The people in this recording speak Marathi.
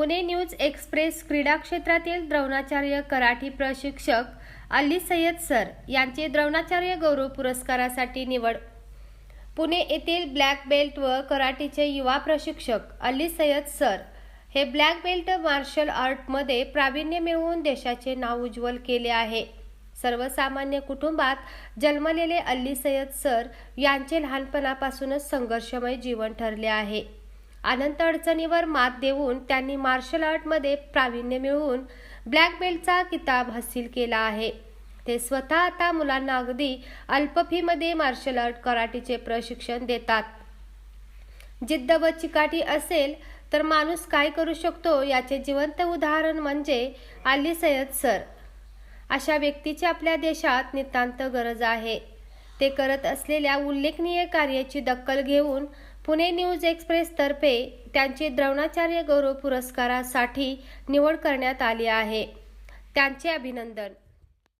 पुणे न्यूज एक्सप्रेस क्रीडा क्षेत्रातील द्रोणाचार्य कराठी प्रशिक्षक अली सय्यद सर यांची द्रोणाचार्य गौरव पुरस्कारासाठी निवड. पुणे येथील ब्लॅक बेल्ट व कराटीचे युवा प्रशिक्षक अली सय्यद सर हे ब्लॅक बेल्ट मार्शल आर्टमध्ये प्रावीण्य मिळवून देशाचे नाव उज्ज्वल केले आहे. सर्वसामान्य कुटुंबात जन्मलेले अल्ली सय्यद सर यांचे लहानपणापासूनच संघर्षमय जीवन ठरले आहे. अनंत अडचणीवर मात देऊन त्यांनी मार्शल आर्टमध्ये प्रावीण्य मिळवून ब्लॅक बेल्टचा किताब हासिल केला आहे. ते स्वतः आता मुलांना अगदी अल्प फीमध्ये मार्शल आर्ट कराटीचे प्रशिक्षण देतात. जिद्द व चिकाटी असेल तर माणूस काय करू शकतो याचे जिवंत उदाहरण म्हणजे अली सय्यद सर. अशा व्यक्तीची आपल्या देशात नितांत गरज आहे. ते करत असलेल्या उल्लेखनीय कार्याची दखल घेऊन पुणे न्यूज एक्सप्रेस तर्फे त्यांची द्रोणाचार्य गौरव पुरस्कारासाठी निवड करण्यात आली आहे. त्यांचे अभिनंदन.